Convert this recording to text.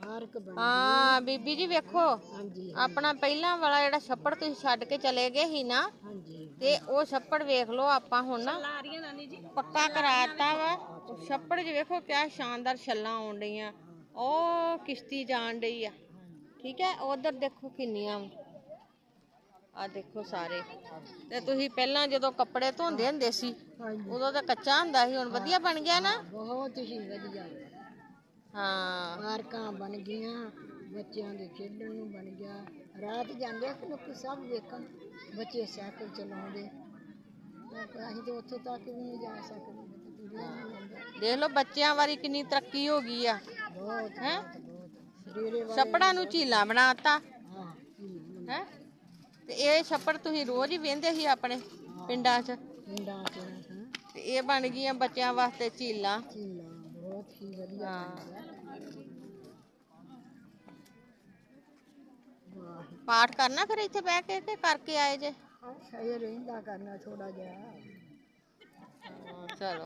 ਬਣ ਹਾਂ ਬੀਬੀ ਜੀ ਵੇਖੋ ਹਾਂਜੀ ਆਪਣਾ ਪਹਿਲਾਂ ਵਾਲਾ ਜਿਹੜਾ ਛੱਪੜ ਤੁਸੀਂ ਛੱਡ ਕੇ ਚਲੇ ਗਏ ਸੀ ਨਾ ਹਾਂਜੀ ਤੇ ਉਹ ਛੱਪੜ ਵੇਖ ਲਓ ਆਪਾਂ ਹੁਣ ਨਾ। ਪੱਕਾ ਕਰਾਤਾ ਵਾ। ਉਹ ਛੱਪੜ 'ਚ ਵੇਖੋ ਕਿਆ ਸ਼ਾਨਦਾਰ ਛੱਲਾਂ ਆਉਣ ਡਈਆਂ। ਉਹ ਕਿਸ਼ਤੀ ਜਾਣ ਡਈ ਆ। ਠੀਕ ਹੈ ਉਧਰ ਦੇਖੋ ਕਿੰਨੀਆਂ ਆ ਦੇਖੋ ਸਾਰੇ। ਤੇ ਤੁਸੀਂ ਪਹਿਲਾਂ ਜਦੋਂ ਕੱਪੜੇ ਧੋਂਦੇ ਹੁੰਦੇ ਸੀ ਉਦੋਂ ਤਾਂ ਕੱਚਾ ਹੁੰਦਾ ਸੀ ਹੁਣ ਵਧੀਆ ਬਣ ਗਿਆ ਨਾ। ਬਹੁਤ ਹੀ ਵਧੀਆ। ਹਾਂ। ਪਾਰਕਾਂ ਬਣ ਗਈਆਂ ਬੱਚਿਆਂ ਦੇ ਖੇਡਣ ਨੂੰ ਬਣ ਗਿਆ। ਰਾਤ ਜਾਂਦੇ ਕਿ ਲੋਕ ਸਭ ਵੇਖਣ ਬੱਚੇ ਸਾਈਕਲ ਚਲਾਉਂਦੇ। ਅਸੀਂ ਤਾਂ ਉੱਥੋਂ ਤੱਕ ਵੀ ਨਹੀਂ ਜਾ ਸਕਦੇ ਤੁਰਿਆ ਨਹੀਂ ਜਾਂਦਾ ਦੇਖ ਲਓ ਬੱਚਿਆਂ ਵਾਰੀ ਕਿੰਨੀ ਤਰੱਕੀ ਹੋ ਗਈ ਆ। ਬਹੁਤ ਹੈ? ਬਹੁਤ ਸਰੀਰੇ ਵਾਲੇ ਛੱਪੜਾਂ ਨੂੰ ਝੀਲਾਂ ਬਣਾਤਾ। ਹਾਂ ਹੈ? ਤੇ ਇਹ ਛੱਪੜ ਤੁਸੀਂ ਰੋਜ਼ ਹੀ ਵੇਂਦੇ ਸੀ ਆਪਣੇ ਪਿੰਡਾਂ 'ਚ? ਪਿੰਡਾਂ ਚ ਹਾਂ। ਤੇ ਇਹ ਬਣ ਗਈਆਂ ਬੱਚਿਆਂ ਵਾਸਤੇ ਝੀਲਾਂ। ਝੀਲਾਂ। ਬਹੁਤ ਹੀ ਵਧੀਆ ਹਾਂ ਵਾਹ ਪਾਠ ਕਰਨਾ ਫਿਰ ਇੱਥੇ ਬਹਿ ਕੇ ਕਿ ਕਰਕੇ ਆਏ ਜੇ ਸਹੀ ਰਹਿੰਦਾ ਕਰਨਾ ਥੋੜਾ ਜਿਹਾ ਚਲੋ